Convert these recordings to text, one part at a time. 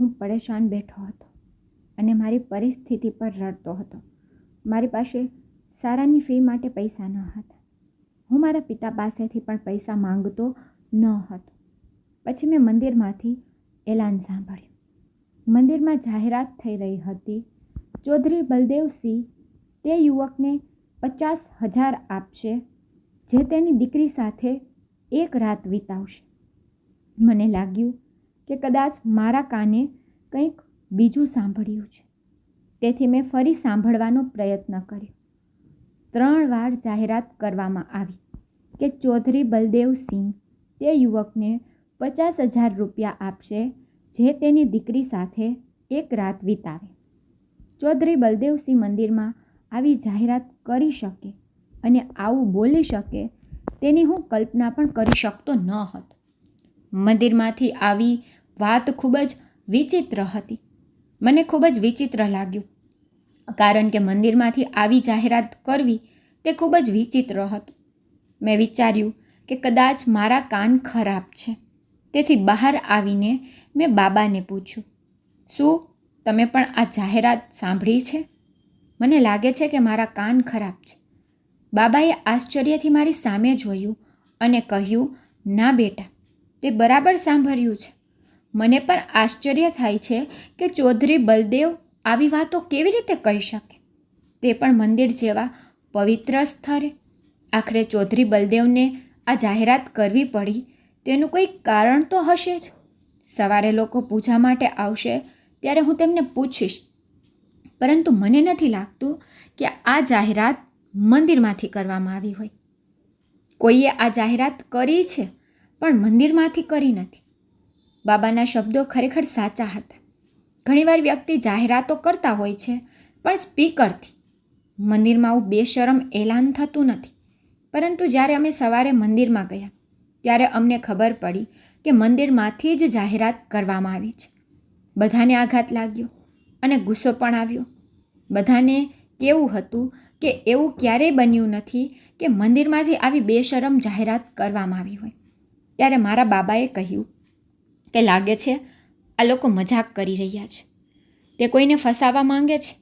હું પરેશાન બેઠો હતો અને મારી પરિસ્થિતિ પર રડતો હતો. મારી પાસે સારાની ફી માટે પૈસા ન હતા. હું મારા પિતા પાસેથી પણ પૈસા માંગતો ન હતો. પછી મેં મંદિરમાંથી એલાન સાંભળ્યું. મંદિરમાં જાહેરાત થઈ રહી હતી. ચૌધરી બલદેવસિંહ તે યુવકને પચાસ હજાર આપશે, જે તેની દીકરી સાથે એક રાત વિતાવશે. મને લાગ્યું કે કદાચ મારા કાને કંઈક બીજું સાંભળ્યું છે. તેથી મેં ફરી સાંભળવાનો પ્રયત્ન કર્યો. ત્રણ વાર જાહેરાત કરવામાં આવી કે ચૌધરી બલદેવસિંહ તે યુવકને પચાસ હજાર રૂપિયા આપશે જે તેની દીકરી સાથે એક રાત વિતાવે. ચૌધરી બલદેવસિંહ મંદિરમાં આવી જાહેરાત કરી શકે અને આવું બોલી શકે તેની હું કલ્પના પણ કરી શકતો ન હતો. મંદિરમાંથી આવી વાત ખૂબ જ વિચિત્ર હતી. મને ખૂબ જ વિચિત્ર લાગ્યું. કારણ કે મંદિરમાંથી આવી જાહેરાત કરવી તે ખૂબ જ વિચિત્ર હતું. મેં વિચાર્યું કે કદાચ મારા કાન ખરાબ છે. તેથી બહાર આવીને મેં બાબાને પૂછ્યું, શું તમે પણ આ જાહેરાત સાંભળી છે? મને લાગે છે કે મારા કાન ખરાબ છે. બાબાએ આશ્ચર્યથી મારી સામે જોયું અને કહ્યું, ના બેટા, તે બરાબર સાંભળ્યું છે. મને પણ આશ્ચર્ય થાય છે કે ચૌધરી બલદેવ આવી વાતો કેવી રીતે કહી શકે? તે પણ મંદિર જેવા પવિત્ર સ્થળે. આખરે ચૌધરી બલદેવને આ જાહેરાત કરવી પડી. તેનું કોઈ કારણ તો હશે જ. સવારે લોકો પૂજા માટે આવશે ત્યારે હું તેમને પૂછીશ. પરંતુ મને નથી લાગતું કે આ જાહેરાત મંદિરમાંથી કરવામાં આવી હોય. કોઈએ આ જાહેરાત કરી છે, પણ મંદિરમાંથી કરી નથી. બાબાના શબ્દો ખરેખર સાચા હતા. ઘણીવાર વ્યક્તિ જાહેરાતો કરતા હોય છે, પણ સ્પીકરથી. મંદિરમાં આવું બેશરમ એલાન થતું નથી. પરંતુ જ્યારે અમે સવારે મંદિરમાં ગયા, ત્યારે અમને ખબર પડી કે મંદિરમાંથી જ જાહેરાત કરવામાં આવી છે. બધાને આઘાત લાગ્યો અને ગુસ્સો પણ આવ્યો. બધાને કેવું હતું કે એવું ક્યારેય બન્યું નથી કે મંદિરમાંથી આવી બેશરમ જાહેરાત કરવામાં આવી હોય. ત્યારે મારા બાબાએ કહ્યું કે લાગે છે, આ લોકો મજાક કરી રહ્યા છે. તે કોઈને ફસાવા માંગે છે?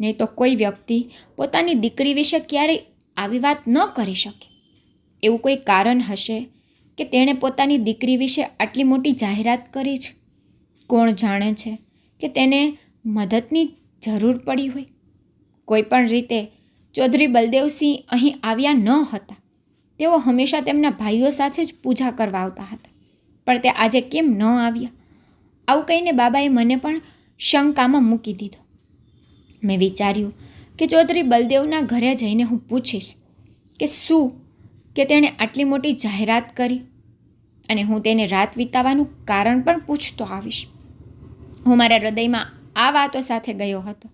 નહીં તો કોઈ વ્યક્તિ પોતાની દીકરી વિશે ક્યારેય આવી વાત ન કરી શકે. એવું કોઈ કારણ હશે કે તેણે પોતાની દીકરી વિશે આટલી મોટી જાહેરાત કરી છે? કોણ જાણે છે કે તેને મદદની જરૂર પડી હોય? કોઈ પણ રીતે ચૌધરી બલદેવસિંહ અહીં આવ્યા ન હતા. તેઓ હંમેશા તેમના ભાઈઓ સાથે જ પૂજા કરવા આવતા હતા. પણ તે આજે કેમ ન આવ્યા? આવું કહીને બાબાએ મને પણ શંકામાં મૂકી દીધો. મેં વિચાર્યું કે ચૌધરી બલદેવના ઘરે જઈને હું પૂછીશ કે શું કે તેણે આટલી મોટી જાહેરાત કરી? અને હું તેને રાત વિતાવાનું કારણ પણ પૂછતો આવીશ. હું મારા હૃદયમાં આ વાતો સાથે ગયો હતો,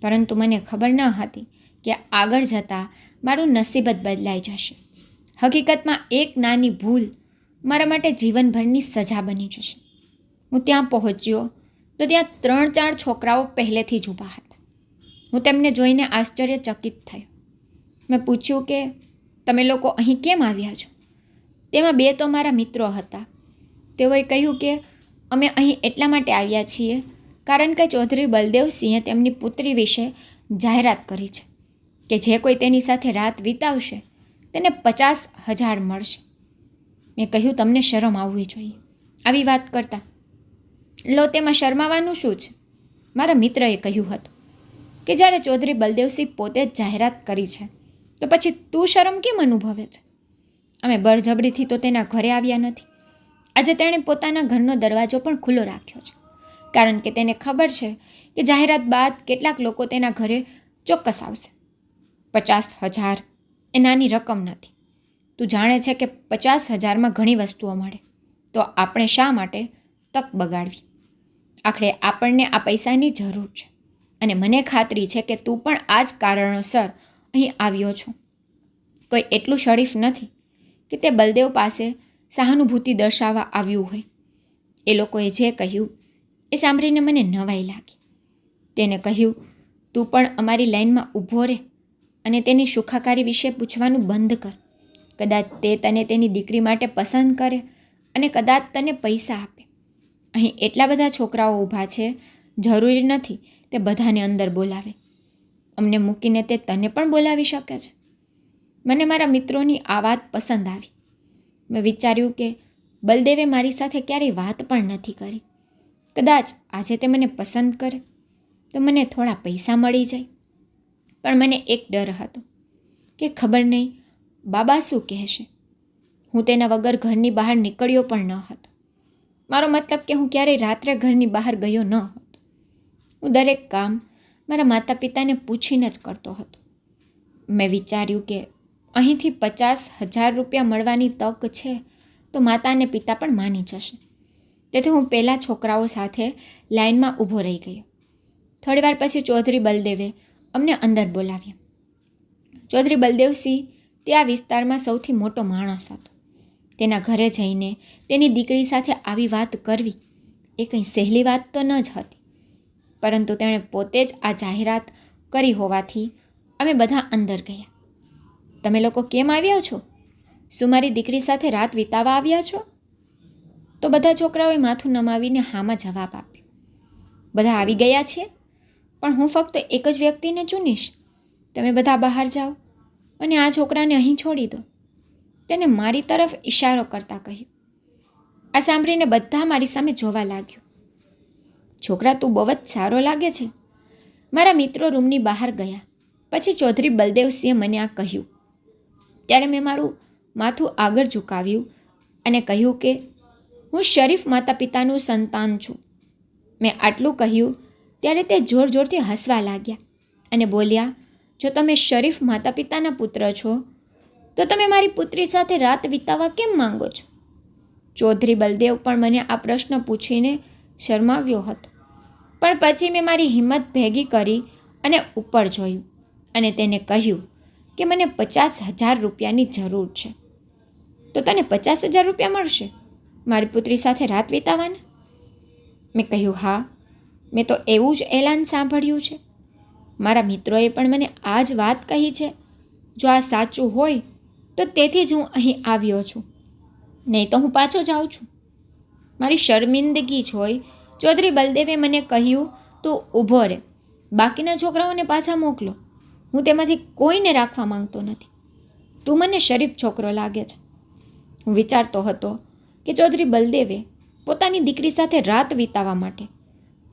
પરંતુ મને ખબર ન હતી કે આગળ જતાં મારું નસીબ જ બદલાઈ જશે. હકીકતમાં એક નાની ભૂલ મારા માટે જીવનભરની સજા બની જશે. હું ત્યાં પહોંચ્યો તો ત્યાં ત્રણ ચાર છોકરાઓ પહેલેથી જ ઊભા હતા. હું તેમને જોઈને આશ્ચર્યચકિત થયો. મેં પૂછ્યું કે, તમે લોકો અહીં કેમ આવ્યા છો? તેમાં બે તો મારા મિત્રો હતા. તેઓએ કહ્યું કે, અમે અહીં એટલા માટે આવ્યા છીએ કારણ કે ચૌધરી બલદેવસિંહે તેમની પુત્રી વિશે જાહેરાત કરી છે કે જે કોઈ તેની સાથે રાત વિતાવશે તેને પચાસ હજાર મળશે. મેં કહ્યું, તમને શરમ આવવી જોઈએ. આવી વાત કરતા, લો, તેમાં શરમાવાનું શું છે? મારા મિત્રએ કહ્યું હતું કે, જ્યારે ચૌધરી બલદેવસિંહ પોતે જાહેરાત કરી છે, તો પછી તું શરમ કેમ અનુભવે છે? અમે બળજબરીથી તો તેના ઘરે આવ્યા નથી. આજે તેણે પોતાના ઘરનો દરવાજો પણ ખુલ્લો રાખ્યો છે, કારણ કે તેને ખબર છે કે જાહેરાત બાદ કેટલાક લોકો તેના ઘરે ચોક્કસ આવશે. પચાસ હજાર એ નાની રકમ નથી. તું જાણે છે કે પચાસ હજારમાં ઘણી વસ્તુઓ મળે. તો આપણે શા માટે તક બગાડવી? આખરે આપણને આ પૈસાની જરૂર છે. અને મને ખાતરી છે કે તું પણ આ જ કારણોસર અહીં આવ્યો છું. કોઈ એટલું શરીફ નથી કે તે બલદેવ પાસે સહાનુભૂતિ દર્શાવવા આવ્યું હોય. એ લોકોએ જે કહ્યું એ સાંભળીને મને નવાઈ લાગી. તેને કહ્યું, તું પણ અમારી લાઈનમાં ઊભો રહે અને તેની સુખાકારી વિશે પૂછવાનું બંધ કર. કદાચ તે તને તેની દીકરી માટે પસંદ કરે અને કદાચ તને પૈસા આપે. અહીં એટલા બધા છોકરાઓ ઊભા છે, જરૂરી નથી તે બધાને અંદર બોલાવે. અમને મૂકીને તે તને પણ બોલાવી શકે છે. મને મારા મિત્રોની આ વાત પસંદ આવી. મેં વિચાર્યું કે બલદેવે મારી સાથે ક્યારેય વાત પણ નથી કરી. કદાચ આજે તે મને પસંદ કરે તો મને થોડા પૈસા મળી જાય. પણ મને એક ડર હતો કે ખબર નહીં બાબા શું કહેશે? હું તેના વગર ઘરની બહાર નીકળ્યો પણ ન હતો. મારો મતલબ કે હું ક્યારેય રાત્રે ઘરની બહાર ગયો ન હતો. હું દરેક કામ મારા માતા પિતાને પૂછીને જ કરતો હતો. મેં વિચાર્યું કે અહીંથી પચાસ હજાર રૂપિયા મળવાની તક છે તો માતા અને પિતા પણ માની જશે. તેથી હું પહેલાં છોકરાઓ સાથે લાઇનમાં ઊભો રહી ગયો. થોડીવાર પછી ચૌધરી બલદેવે અમને અંદર બોલાવ્યા. ચૌધરી બલદેવસિંહ તે આ વિસ્તારમાં સૌથી મોટો માણસ હતો. તેના ઘરે જઈને તેની દીકરી સાથે આવી વાત કરવી એ કંઈ સહેલી વાત તો ન જ હતી. પરંતુ તેણે પોતે જ આ જાહેરાત કરી હોવાથી અમે બધા અંદર ગયા. તમે લોકો કેમ આવ્યા છો? શું મારી દીકરી સાથે રાત વિતાવા આવ્યા છો? તો બધા છોકરાઓએ માથું નમાવીને હામાં જવાબ આપ્યો. બધા આવી ગયા છે? પણ હું ફક્ત એક જ વ્યક્તિને ચૂનીશ. તમે બધા બહાર જાઓ. અને આ છોકરાને અહીં છોડી દો. તેને મારી તરફ ઇશારો કરતા કહ્યું. આ સાંભળીને બધા મારી સામે જોવા લાગ્યું. છોકરા, તું બહુ જ સારો લાગે છે. મારા મિત્રો રૂમની બહાર ગયા. પછી ચૌધરી બલદેવસિંહે મને આ કહ્યું. ત્યારે મેં મારું માથું આગળ ઝુકાવ્યું અને કહ્યું કે, હું શરીફ માતા પિતાનું સંતાન છું. મેં આટલું કહ્યું ત્યારે તે જોર જોરથી હસવા લાગ્યા અને બોલ્યા જો તમે શરીફ માતા પિતાના પુત્ર છો, તો તમે મારી પુત્રી સાથે રાત વિતાવવા કેમ માંગો છો? ચૌધરી બલદેવ પણ મને આ પ્રશ્ન પૂછીને શરમાવ્યો હતો. પણ પછી મેં મારી હિંમત ભેગી કરી અને ઉપર જોયું અને તેને કહ્યું કે મને પચાસ હજાર રૂપિયાની જરૂર છે. તો તને પચાસ હજાર રૂપિયા મળશે મારી પુત્રી સાથે રાત વિતાવવાના? મેં કહ્યું, હા. મેં તો એવું જ એલાન સાંભળ્યું છે. મારા મિત્રોએ પણ મને આ જ વાત કહી છે. જો આ સાચું હોય, તો તેથી જ હું અહીં આવ્યો છું. નહીં તો હું પાછો જાઉં છું. મારી શર્મિંદગી જ હોય. ચૌધરી બલદેવે મને કહ્યું, તું ઊભો રહે બાકીના છોકરાઓને પાછા મોકલો. હું તેમાંથી કોઈને રાખવા માંગતો નથી. તું મને શરીફ છોકરો લાગે છે. હું વિચારતો હતો કે ચૌધરી બલદેવે પોતાની દીકરી સાથે રાત વિતાવવા માટે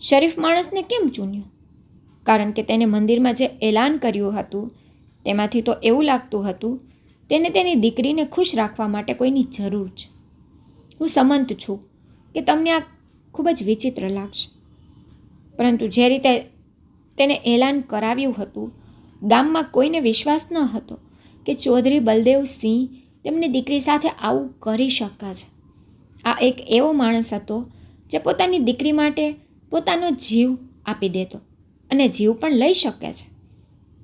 શરીફ માણસને કેમ ચૂન્યો કારણ કે તેને મંદિરમાં જે એલાન કર્યું હતું, તેમાંથી તો એવું લાગતું હતું, તેને તેની દીકરીને ખુશ રાખવા માટે કોઈની જરૂર છે. હું સમંત છું કે તમને આ ખૂબ જ વિચિત્ર લાગશે. પરંતુ જે રીતે તેને એલાન કરાવ્યું હતું, ગામમાં કોઈને વિશ્વાસ ન હતો કે ચૌધરી બલદેવસિંહ તેમની દીકરી સાથે આવું કરી શકે છે. આ એક એવો માણસ હતો જે પોતાની દીકરી માટે પોતાનો જીવ આપી દેતો. અને જીવ પણ લઈ શકે છે.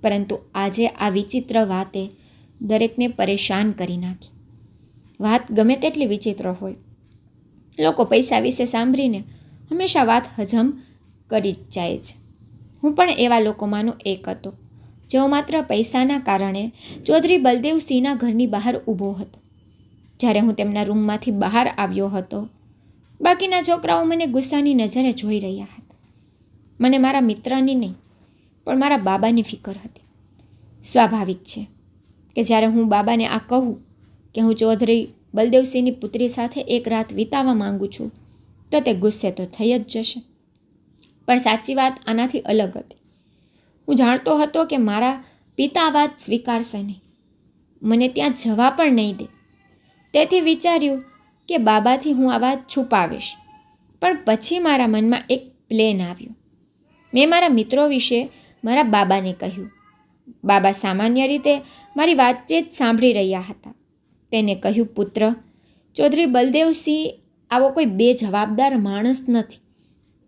પરંતુ આજે આ વિચિત્ર વાતે દરેકને પરેશાન કરી નાખી. વાત ગમે તેટલી વિચિત્ર હોય. લોકો પૈસા વિશે સાંભળીને હંમેશા વાત હજમ કરી જ જાય છે. હું પણ એવા લોકોમાંનો એક હતો, જેઓ માત્ર પૈસાના કારણે ચૌધરી બલદેવસિંહના ઘરની બહાર ઊભો હતો. જ્યારે હું તેમના રૂમમાંથી બહાર આવ્યો હતો, બાકીના છોકરાઓ મને ગુસ્સાની નજરે જોઈ રહ્યા હતા. મને મારા મિત્રની નહીં, પણ મારા બાબાની ફિકર હતી. સ્વાભાવિક છે કે જ્યારે હું બાબાને આ કહું કે હું ચૌધરી બલદેવસિંહની પુત્રી સાથે એક રાત વિતાવવા માંગુ છું, તો તે ગુસ્સે તો થઈ જ જશે. પણ સાચી વાત આનાથી અલગ હતી. હું જાણતો હતો કે મારા પિતા વાત સ્વીકારશે નહીં. મને ત્યાં જવા પણ નહીં દે. તેથી વિચાર્યું કે બાબાથી હું આ વાત છુપાવીશ. પણ પછી મારા મનમાં એક પ્લેન આવ્યો. મેં મારા મિત્રો વિશે મારા બાબાને કહ્યું. બાબા સામાન્ય રીતે મારી વાતચીત સાંભળી રહ્યા હતા. તેને કહ્યું, પુત્ર, ચૌધરી બલદેવસિંહ આવો કોઈ બે જવાબદાર માણસ નથી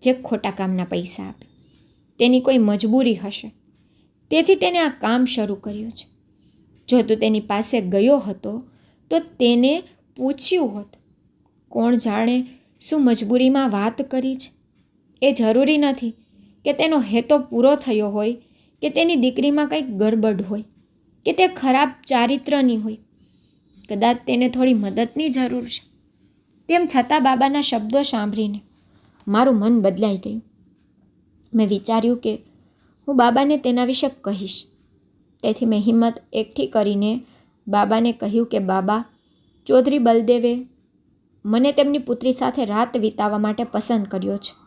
જે ખોટા કામના પૈસા આપે. તેની કોઈ મજબૂરી હશે. તેથી તેને આ કામ શરૂ કર્યું છે. જો તું તેની પાસે ગયો હતો, તો તેને પૂછ્યું હોત, કોણ જાણે શું મજબૂરીમાં વાત કરી છે? એ જરૂરી નથી કે તેનો હેતો પૂરો થયો હોય, કે તેની દીકરીમાં કંઈક ગડબડ હોય, કે તે ખરાબ ચારિત્રની હોય, કદાચ તેને થોડી મદદની જરૂર છે. તેમ છતાં બાબાના શબ્દો સાંભળીને મારું મન બદલાઈ ગયું. મેં વિચાર્યું કે હું બાબાને તેના વિશે કહીશ. તેથી મેં હિંમત એકઠી કરીને બાબાને કહ્યું કે, બાબા, ચૌધરી બલદેવે મને તેમની પુત્રી સાથે રાત વિતાવવા માટે પસંદ કર્યો છે.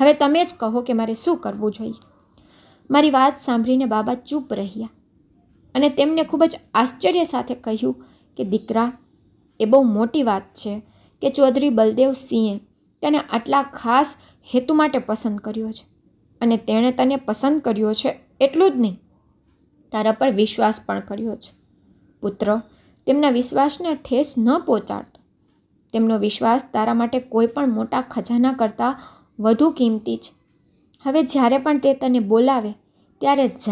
હવે તમે જ કહો કે મારે શું કરવું જોઈએ. મારી વાત સાંભળીને બાબા ચૂપ રહ્યા અને તેમને ખૂબ જ આશ્ચર્ય સાથે કહ્યું કે, દીકરા, એ બહુ મોટી વાત છે કે ચૌધરી બલદેવ સિંહે તેને આટલા ખાસ હેતુ માટે પસંદ કર્યો છે અને તેણે તને પસંદ કર્યો છે એટલું જ નહીં. તારા પર વિશ્વાસ પણ કર્યો છે. પુત્ર, તેમના વિશ્વાસને ઠેસ ન પહોંચાડતો. તેમનો વિશ્વાસ તારા માટે કોઈ પણ મોટા ખજાના કરતાં વધુ કિંમતી છે. હવે જ્યારે પણ તે તને બોલાવે, ત્યારે જ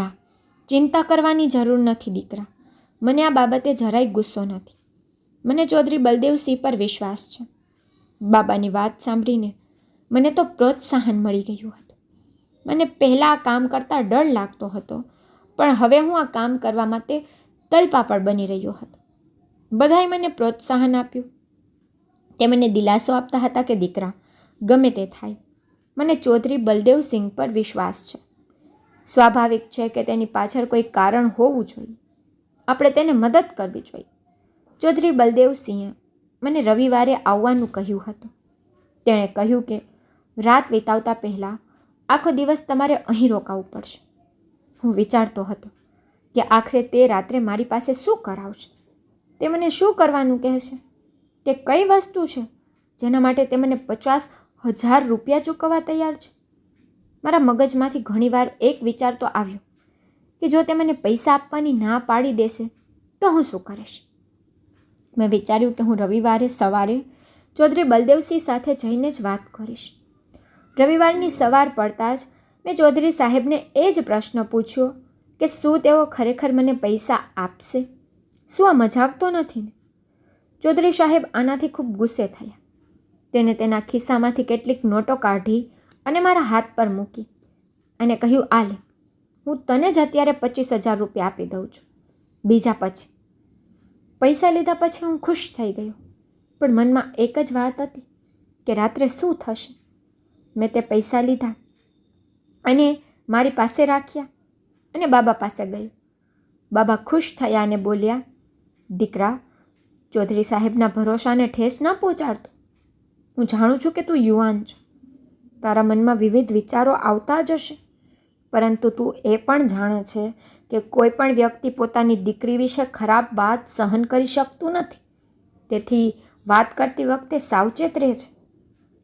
ચિંતા કરવાની જરૂર નથી, દીકરા. મને આ બાબતે જરાય ગુસ્સો નથી. મને ચૌધરી બલદેવસિંહ પર વિશ્વાસ છે. બાબાની વાત સાંભળીને મને તો પ્રોત્સાહન મળી ગયું હતું. મને પહેલાં આ કામ કરતાં ડર લાગતો હતો, પણ હવે હું આ કામ કરવા માટે તલપાપડ બની રહ્યો હતો. બધાએ મને પ્રોત્સાહન આપ્યું. તે મને દિલાસો આપતા હતા કે, દીકરા, ગમે તે થાય. મને ચૌધરી બલદેવસિંહ પર વિશ્વાસ છે. સ્વાભાવિક છે કે તેની પાછળ કોઈ કારણ હોવું જોઈએ. આપણે તેને મદદ કરવી જોઈએ. ચૌધરી બલદેવસિંહે મને રવિવારે આવવાનું કહ્યું હતું. તેણે કહ્યું કે, રાત વિતાવતા પહેલાં આખો દિવસ તમારે અહીં રોકાવું પડશે. હું વિચારતો હતો કે આખરે તે રાત્રે મારી પાસે શું કરાવશે? તે મને શું કરવાનું કહેશે? તે કઈ વસ્તુ છે જેના માટે તે મને પચાસ હજાર રૂપિયા ચૂકવવા તૈયાર છે. મારા મગજમાંથી ઘણીવાર એક વિચાર તો આવ્યો કે જો તે મને પૈસા આપવાની ના પાડી દેશે, તો હું શું કરીશ? મેં વિચાર્યું કે હું રવિવારે સવારે ચૌધરી બલદેવસિંહ સાથે જઈને જ વાત કરીશ. રવિવારની સવાર પડતા જ મેં ચૌધરી સાહેબને એ જ પ્રશ્ન પૂછ્યો કે શું તેઓ ખરેખર મને પૈસા આપશે? શું આ મજાક તો નથી ને? ચૌધરી સાહેબ આનાથી ખૂબ ગુસ્સે થયા. તેને તેના ખિસ્સામાંથી કેટલીક નોટો કાઢી અને મારા હાથ પર મૂકી અને કહ્યું આ લે હું તને જ અત્યારે પચીસ હજાર રૂપિયા આપી દઉં છું. બીજા પછી. પૈસા લીધા પછી હું ખુશ થઈ ગયો. પણ મનમાં એક જ વાત હતી કે રાત્રે શું થશે? મેં તે પૈસા લીધા અને મારી પાસે રાખ્યા અને બાબા પાસે ગયો. બાબા ખુશ થયા અને બોલ્યા, દીકરા, ચૌધરી સાહેબના ભરોસાને ઠેસ ન પહોંચાડતો. હું જાણું છું કે તું યુવાન છો. તારા મનમાં વિવિધ વિચારો આવતા જ હશે. પરંતુ તું એ પણ જાણે છે કે કોઈ પણ વ્યક્તિ પોતાની દીકરી વિશે ખરાબ વાત સહન કરી શકતું નથી. તેથી વાત કરતી વખતે સાવચેત રહે છે.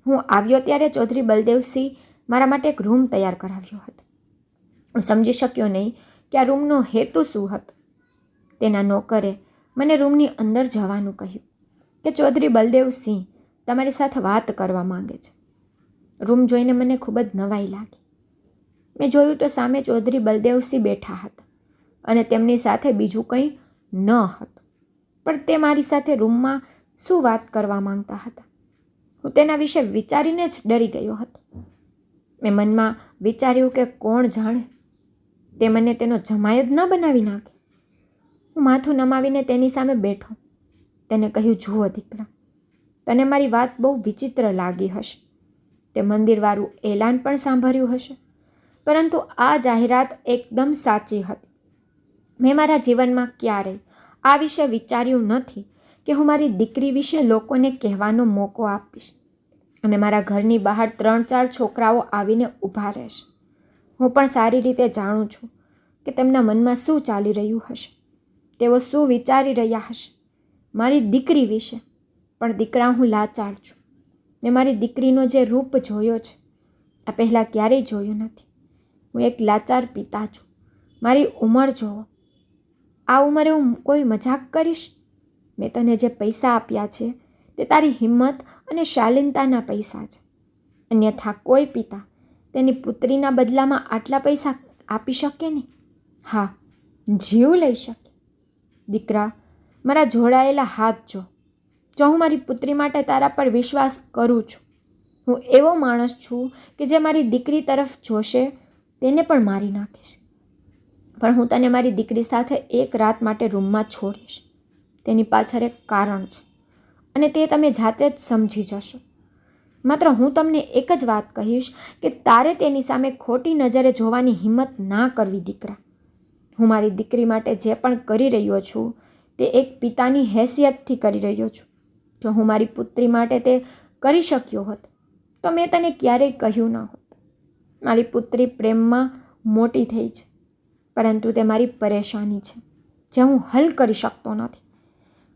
હું આવ્યો ત્યારે ચૌધરી બલદેવસિંહ મારા માટે એક રૂમ તૈયાર કરાવ્યો હતો. હું સમજી શક્યો નહીં કે આ રૂમનો હેતુ શું હતો. તેના નોકરે મને રૂમની અંદર જવાનું કહ્યું કે, ચૌધરી બલદેવસિંહ તમારી સાથે વાત કરવા માંગે છે. રૂમ જોઈને મને ખૂબ જ નવાઈ લાગી. મેં જોયું તો સામે ચૌધરી બલદેવસિંહ બેઠા હતા અને તેમની સાથે બીજું કંઈ ન હતું. પણ તે મારી સાથે રૂમમાં શું વાત કરવા માંગતા હતા? હું તેના વિશે વિચારીને જ ડરી ગયો હતો. મેં મનમાં વિચાર્યું કે કોણ જાણે? તે મને તેનો જમાય જ ન બનાવી નાખે. હું માથું નમાવીને તેની સામે બેઠો. તેને કહ્યું, જુઓ દીકરા તને મારી વાત બહુ વિચિત્ર લાગી હશે. તે મંદિરવાળું એલાન પણ સાંભળ્યું હશે. પરંતુ આ જાહેરાત એકદમ સાચી હતી. મેં મારા જીવનમાં ક્યારેય આ વિશે વિચાર્યું નથી કે હું મારી દીકરી વિશે લોકોને કહેવાનો મોકો આપીશ અને મારા ઘરની બહાર ત્રણ ચાર છોકરાઓ આવીને ઊભા રહેશે. હું પણ સારી રીતે જાણું છું કે તેમના મનમાં શું ચાલી રહ્યું હશે. તેઓ શું વિચારી રહ્યા હશે. મારી દીકરી વિશે પણ દીકરા હું લાચાર છું. ને મારી દીકરીનો જે રૂપ જોયો છે, આ પહેલાં ક્યારેય જોયો નથી. હું એક લાચાર પિતા છું. મારી ઉંમર જોવો. આ ઉંમરે હું કોઈ મજાક કરીશ? મેં તને જે પૈસા આપ્યા છે, તે તારી હિંમત અને શાલીનતાના પૈસા છે. અન્યથા કોઈ પિતા તેની પુત્રીના બદલામાં આટલા પૈસા આપી શકે નહીં? હા, જીવ લઈ શકે. દીકરા, મારા જોડાયેલા હાથ જો. જો હું મારી પુત્રી માટે તારા પર વિશ્વાસ કરું છું, હું એવો માણસ છું કે જે મારી દીકરી તરફ જોશે, તેને પણ મારી નાખીશ. પણ હું તને મારી દીકરી સાથે એક રાત માટે રૂમમાં છોડીશ. તેની પાછળ એક કારણ છે, અને તે તમે જાતે જ સમજી જશો. માત્ર હું તમને એક જ વાત કહીશ કે તારે તેની સામે ખોટી નજરે જોવાની હિંમત ના કરવી, દીકરા. હું મારી દીકરી માટે જે પણ કરી રહ્યો છું, તે એક પિતાની હેસિયતથી કરી રહ્યો છું. જો હું મારી પુત્રી માટે તે કરી શક્યો હોત, તો મેં તને ક્યારેય કહ્યું ન હોત. મારી પુત્રી પ્રેમમાં મોટી થઈ છે, પરંતુ તે મારી પરેશાની છે, જે હું હલ કરી શકતો નથી.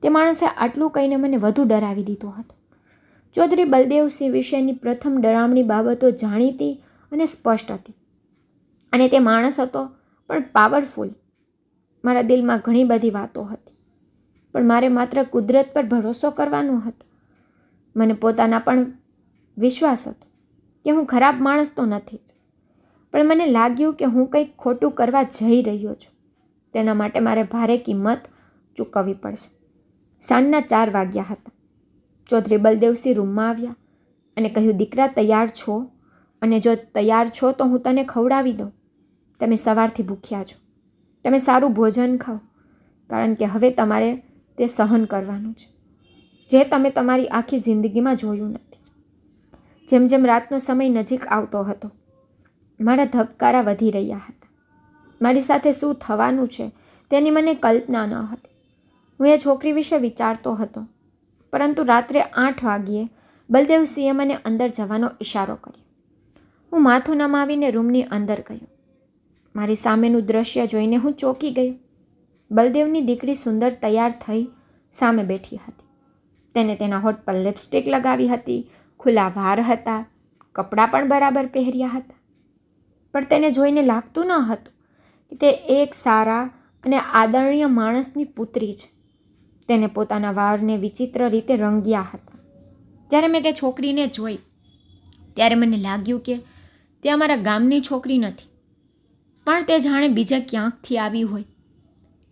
તે માણસે આટલું કહીને મને વધુ ડરાવી દીધો હતો. ચૌધરી બલદેવસિંહ વિશેની પ્રથમ ડરામણી બાબતો જાણીતી અને સ્પષ્ટ હતી. અને તે માણસ હતો, પણ પાવરફુલ મારા દિલમાં ઘણી બધી વાતો હતી. પણ મારે માત્ર કુદરત પર ભરોસો કરવાનો હતો. મને પોતાના પણ વિશ્વાસ હતો કે હું ખરાબ માણસ તો નથી જ. પણ મને લાગ્યું કે હું કંઈક ખોટું કરવા જઈ રહ્યો છું. તેના માટે મારે ભારે કિંમત ચૂકવવી પડશે. સાંજના ચાર વાગ્યા હતા. ચૌધરી બલદેવસિંહ રૂમમાં આવ્યા અને કહ્યું, દીકરા, તૈયાર છો? અને જો તૈયાર છો તો હું તને ખવડાવી દઉં. તમે સવારથી ભૂખ્યા છો. તમે સારું ભોજન ખાઓ. કારણ કે હવે તમારે તે સહન કરવાનું છે. જે તમે તમારી આખી જિંદગીમાં જોયું નથી. જેમ જેમ રાતનો સમય નજીક આવતો હતો, મારા ધબકારા વધી રહ્યા હતા. મારી સાથે શું થવાનું છે તેની મને કલ્પના ન હતી. હું એ છોકરી વિશે વિચારતો હતો, પરંતુ રાત્રે આઠ વાગ્યે બલદેવસિંહે મને અંદર જવાનો ઇશારો કર્યો. હું માથું નમાવીને રૂમની અંદર ગયો. મારી સામેનું દ્રશ્ય જોઈને હું ચોંકી ગયો. બલદેવની દીકરી સુંદર તૈયાર થઈ સામે બેઠી હતી. તેને તેના હોઠ પર લિપસ્ટિક લગાવી હતી, ખુલ્લા વાર હતા, કપડાં પણ બરાબર પહેર્યા હતા. પણ તેને જોઈને લાગતું ન હતું કે તે એક સારા અને આદરણીય માણસની પુત્રી છે. તેને પોતાના વાળને વિચિત્ર રીતે રંગ્યા હતા. જ્યારે મેં તે છોકરીને જોઈ, ત્યારે મને લાગ્યું કે તે અમારા ગામની છોકરી નથી. પણ તે જાણે બીજા ક્યાંકથી આવી હોય.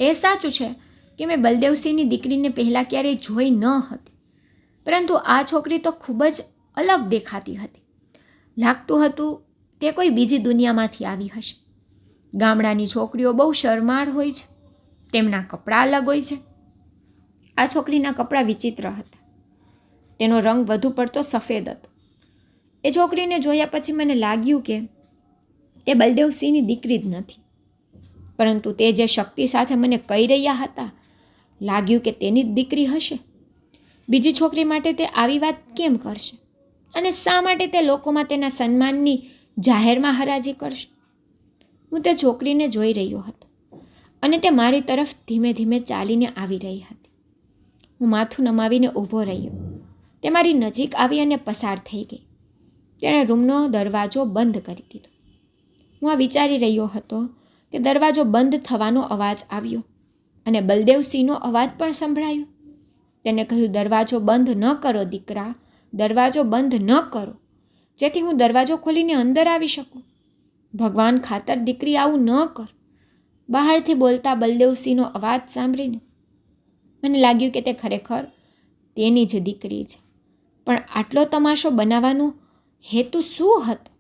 એ સાચું છે કે મેં બલદેવસિંહની દીકરીને પહેલાં ક્યારેય જોઈ ન હતી. પરંતુ આ છોકરી તો ખૂબ જ અલગ દેખાતી હતી. લાગતું હતું તે કોઈ બીજી દુનિયામાંથી આવી હશે. ગામડાની છોકરીઓ બહુ શરમાળ હોય છે. તેમના કપડાં અલગ હોય છે. આ છોકરીના કપડાં વિચિત્ર હતા. તેનો રંગ વધુ પડતો સફેદ હતો. એ છોકરીને જોયા પછી મને લાગ્યું કે તે બલદેવસિંહની દીકરી જ નથી. પરંતુ તે જે શક્તિ સાથે મને કહી રહ્યા હતા, લાગ્યું કે તેની જ દીકરી હશે. બીજી છોકરી માટે તે આવી વાત કેમ કરશે? અને શા માટે તે લોકોમાં તેના સન્માનની જાહેરમાં હરાજી કરશે? હું તે છોકરીને જોઈ રહ્યો હતો અને તે મારી તરફ ધીમે ધીમે ચાલીને આવી રહી હતી. હું માથું નમાવીને ઊભો રહ્યો. તે મારી નજીક આવી અને પસાર થઈ ગઈ. તેણે રૂમનો દરવાજો બંધ કરી દીધો. હું આ વિચારી રહ્યો હતો કે દરવાજો બંધ થવાનો અવાજ આવ્યો અને બલદેવસિંહનો અવાજ પણ સંભળાયો. તેને કહ્યું, દરવાજો બંધ ન કરો, દીકરા, દરવાજો બંધ ન કરો. જેથી હું દરવાજો ખોલીને અંદર આવી શકું. ભગવાન ખાતર દીકરી આવું ન કર. બહારથી બોલતા બલદેવસિંહનો અવાજ સાંભળીને મને લાગ્યું કે તે ખરેખર તેની જ દીકરી છે. પણ આટલો તમાશો બનાવવાનો હેતુ શું હતો?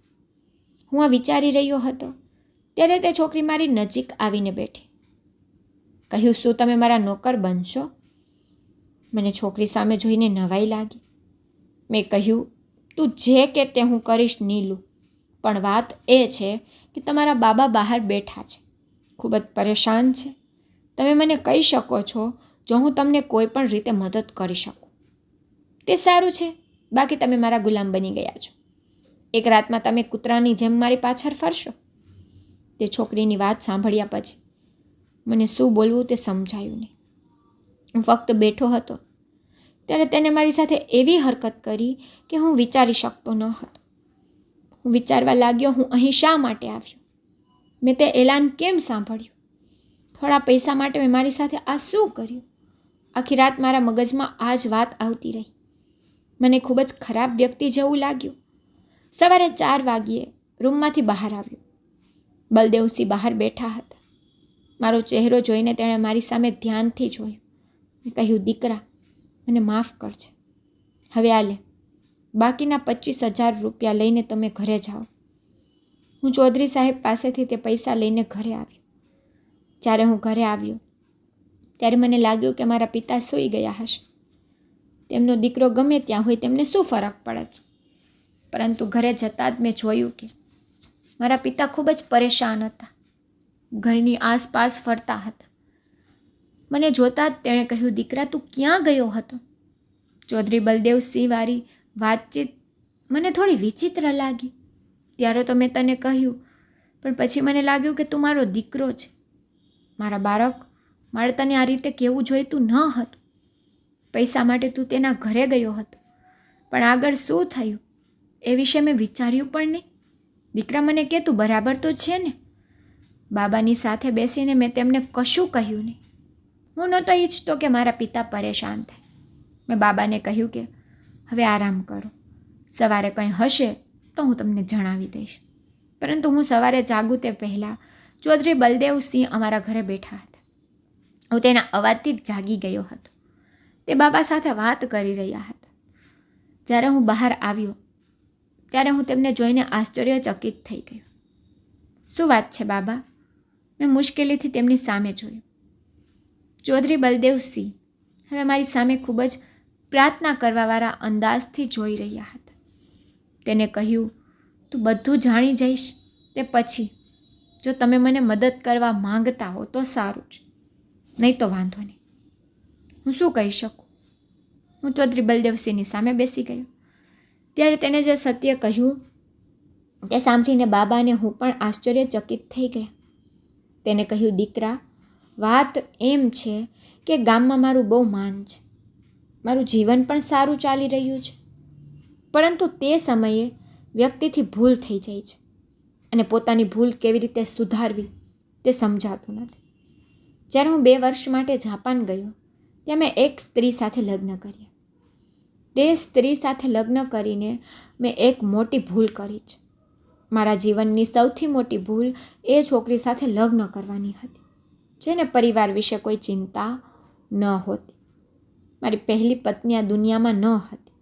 હું આ વિચારી રહ્યો હતો. ત્યારે તે છોકરી મારી નજીક આવીને બેઠી. કહ્યું, શું તમે મારા નોકર બનશો? મને છોકરી સામે જોઈને નવાઈ લાગી. મેં કહ્યું, તું જે કે તે હું કરીશ નીલું. પણ વાત એ છે કે તમારા બાબા બહાર બેઠા છે. ખૂબ જ પરેશાન છે. તમે મને કહી શકો છો, જો હું તમને કોઈ પણ રીતે મદદ કરી શકું. તે સારું છે. બાકી તમે મારા ગુલામ બની ગયા છો. એક રાતમાં તમે કૂતરાની જેમ મારી પાછળ ફરશો. તે છોકરીની વાત સાંભળ્યા પછી મને શું બોલવું તે સમજાયું નહીં. હું ફક્ત બેઠો હતો. ત્યારે તેને મારી સાથે એવી હરકત કરી કે હું વિચારી શકતો ન હતો. હું વિચારવા લાગ્યો હું અહીં શા માટે આવ્યો? મેં તે એલાન કેમ સાંભળ્યું? થોડા પૈસા માટે મેં મારી સાથે આ શું કર્યું? આખી રાત મારા મગજમાં આ જ વાત આવતી રહી. મને ખૂબ જ ખરાબ વ્યક્તિ જેવું લાગ્યું. સવારે ચાર વાગ્યે રૂમમાંથી બહાર આવ્યો. બલદેવસિંહ બહાર બેઠા હતા. મારો ચહેરો જોઈને તેણે મારી સામે ધ્યાનથી જોયું. કહ્યું, દીકરા, મને માફ કરજે. હવે આ લે. બાકીના પચીસ હજાર રૂપિયા લઈને તમે ઘરે જાઓ. હું ચૌધરી સાહેબ પાસેથી તે પૈસા લઈને ઘરે આવ્યો જ્યારે હું ઘરે આવ્યો, ત્યારે મને લાગ્યું કે મારા પિતા સૂઈ ગયા હશે. તેમનો દીકરો ગમે ત્યાં હોય તેમને શું ફરક પડે છે? પરંતુ ઘરે જતાં જ મેં જોયું કે મારા પિતા ખૂબ જ પરેશાન હતા. ઘરની આસપાસ ફરતા હતા. મને જોતાં જ તેણે કહ્યું, દીકરા, તું ક્યાં ગયો હતો? ચૌધરી બલદેવ સિંહવારી વાતચીત મને થોડી વિચિત્ર લાગી. ત્યારે તો મેં તને કહ્યું, પણ પછી મને લાગ્યું કે તું મારો દીકરો છે. મારા બાળક મારે તને આ રીતે કહેવું જોઈતું ન હતું. પૈસા માટે તું તેના ઘરે ગયો હતો. પણ આગળ શું થયું? એ વિશે મેં વિચાર્યું પણ નહીં. દીકરા મને કે, તું બરાબર તો છે ને? બાબાની સાથે બેસીને મેં તેમને કશું કહ્યું નહીં. હું નહોતો ઈચ્છતો કે મારા પિતા પરેશાન થાય. મેં બાબાને કહ્યું કે, હવે આરામ કરો. સવારે કંઈ હશે તો હું તમને જણાવી દઈશ. પરંતુ હું સવારે જાગું તે પહેલાં ચૌધરી બલદેવ સિંહ અમારા ઘરે બેઠા હતા. હું તેના અવાજથી જ જાગી ગયો હતો. તે બાબા સાથે વાત કરી રહ્યા હતા. જ્યારે હું બહાર આવ્યો ત્યારે હું તેમને જોઈને આશ્ચર્યચકિત થઈ ગયો શું વાત છે બાબા? મેં મુશ્કેલીથી તેમની સામે જોયું. ચૌધરી બલદેવસિંહ હવે મારી સામે ખૂબ જ પ્રાર્થના કરવાવાળા અંદાજથી જોઈ રહ્યા હતા. તેને કહ્યું, તું બધું જાણી જઈશ, તે પછી જો તમે મને મદદ કરવા માંગતા હો તો સારું જ. નહીં તો વાંધો નહીં. હું શું કહી શકું? હું ચૌધરી બલદેવસિંહની સામે બેસી ગયો. ત્યારે તેને જે સત્ય કહ્યું તે સાંભળીને બાબાને હું પણ આશ્ચર્યચકિત થઈ ગયા તેને કહ્યું, દીકરા, વાત એમ છે કે ગામમાં મારું બહુ માન છે. મારું જીવન પણ સારું ચાલી રહ્યું છે. પરંતુ તે સમયે વ્યક્તિથી ભૂલ થઈ જાય છે અને પોતાની ભૂલ કેવી રીતે સુધારવી તે સમજાતું નથી. જ્યારે હું બે વર્ષ માટે જાપાન ગયો, ત્યાં મેં એક સ્ત્રી સાથે લગ્ન કર્યા. તે સ્ત્રી સાથે લગ્ન કરીને મેં એક મોટી ભૂલ કરી છે. મારા જીવનની સૌથી મોટી ભૂલ એ છોકરી સાથે લગ્ન કરવાની હતી, જેને પરિવાર વિશે કોઈ ચિંતા ન હોતી. મારી પહેલી પત્ની આ દુનિયામાં ન હતી.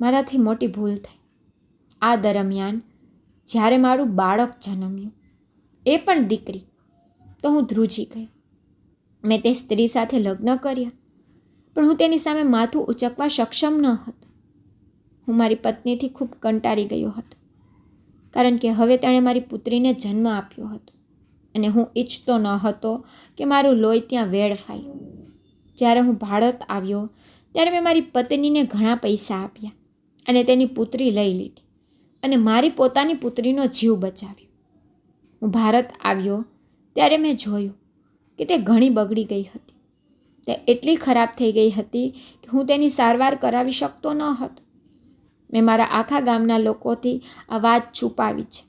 મારાથી મોટી ભૂલ થઈ. આ દરમિયાન જ્યારે મારું બાળક જન્મ્યું, એ પણ દીકરી, તો હું ધ્રુજી ગઈ. મેં તે સ્ત્રી સાથે લગ્ન કર્યા. પણ હું તેની સામે માથું ઉચકવા સક્ષમ ન હતો. હું મારી પત્નીથી ખૂબ કંટાળી ગયો હતો, કારણ કે હવે તેણે મારી પુત્રીને જન્મ આપ્યો હતો અને હું ઈચ્છતો ન હતો કે મારું લોહી ત્યાં વેડફાય. જ્યારે હું ભારત આવ્યો, ત્યારે મેં મારી પત્નીને ઘણા પૈસા આપ્યા અને તેની પુત્રી લઈ લીધી અને મારી પોતાની પુત્રીનો જીવ બચાવ્યો. હું ભારત આવ્યો, ત્યારે મેં જોયું કે તે ઘણી બગડી ગઈ હતી. તે એટલી ખરાબ થઈ ગઈ હતી કે હું તેની સારવાર કરાવી શકતો ન હતો. મેં મારા આખા ગામના લોકોથી આ વાત છુપાવી છે.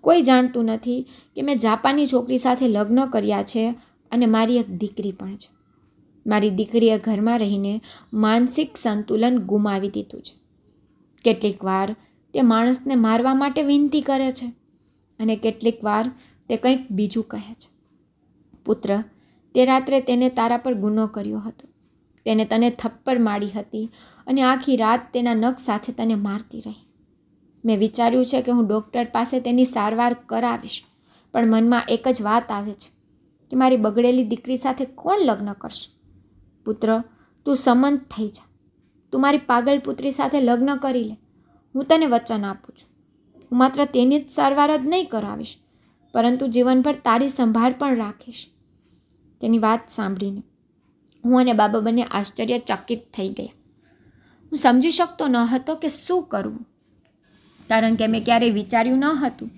કોઈ જાણતું નથી કે મેં જાપાની છોકરી સાથે લગ્ન કર્યા છે અને મારી એક દીકરી પણ છે. મારી દીકરીએ ઘરમાં રહીને માનસિક સંતુલન ગુમાવી દીધું છે. કેટલીક વાર તે માણસને મારવા માટે વિનંતી કરે છે અને કેટલીક વાર તે કંઈક બીજું કહે છે. પુત્ર તે રાત્રે તેને તારા પર ગુનો કર્યો હતો. તેને તને થપ્પડ મારી હતી અને આખી રાત તેના નખ સાથે તને મારતી રહી. મેં વિચાર્યું છે કે હું ડૉક્ટર પાસે તેની સારવાર કરાવીશ, પણ મનમાં એક જ વાત આવે છે કે મારી બગડેલી દીકરી સાથે કોણ લગ્ન કરશે? પુત્ર, તું સમંત થઈ જા. તું મારી પાગલ પુત્રી સાથે લગ્ન કરી લે. હું તને વચન આપું છું. હું માત્ર તેની જ સારવાર જ નહીં કરાવીશ, પરંતુ જીવનભર તારી સંભાળ પણ રાખીશ. તેની વાત સાંભળીને હું અને બાબા બંને આશ્ચર્યચકિત થઈ ગયા. હું સમજી શકતો ન હતો કે શું કરવું. કારણ કે મેં ક્યારેય વિચાર્યું ન હતું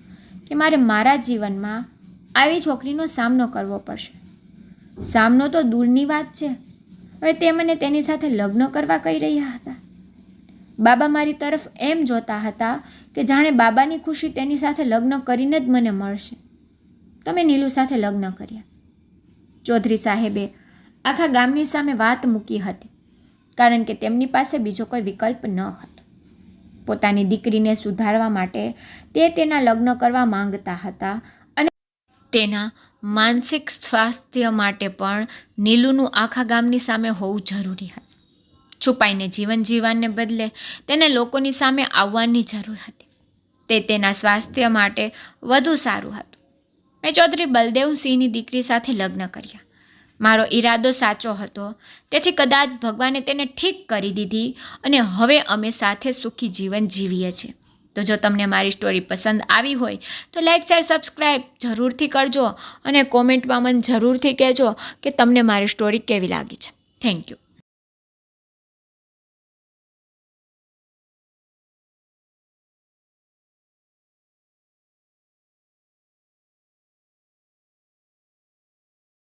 કે મારે મારા જીવનમાં આવી છોકરીનો સામનો કરવો પડશે. સામનો તો દૂરની વાત છે. હવે તે મને તેની સાથે લગ્ન કરવા કહી રહ્યા હતા. બાબા મારી તરફ એમ જોતા હતા કે જાણે બાબાની ખુશી તેની સાથે લગ્ન કરીને જ મને મળશે. તમે નીલુ સાથે લગ્ન કર્યા. ચૌધરી સાહેબે આખા ગામની સામે વાત મૂકી હતી, કારણ કે તેમની પાસે બીજો કોઈ વિકલ્પ ન હતો. પોતાની દીકરીને સુધારવા માટે તે તેના લગ્ન કરવા માંગતા હતા અને તેના માનસિક સ્વાસ્થ્ય માટે પણ નીલુનું આખા ગામની સામે હોવું જરૂરી હતું. છુપાઈને જીવન જીવવાને બદલે તેને લોકોની સામે આવવાની જરૂર હતી. તે તેના સ્વાસ્થ્ય માટે વધુ સારું હતું. મેં ચૌધરી બલદેવસિંહની દીકરી સાથે લગ્ન કર્યા. મારો ઈરાદો સાચો હતો. તેથી કદાચ ભગવાને તેને ઠીક કરી દીધી અને હવે અમે સાથે સુખી જીવન જીવીએ છીએ. તો જો તમને મારી સ્ટોરી પસંદ આવી હોય, તો લાઈક શેર સબસ્ક્રાઈબ જરૂરથી કરજો અને કોમેન્ટમાં મને જરૂરથી કહેજો કે તમને મારી સ્ટોરી કેવી લાગી છે. Thank you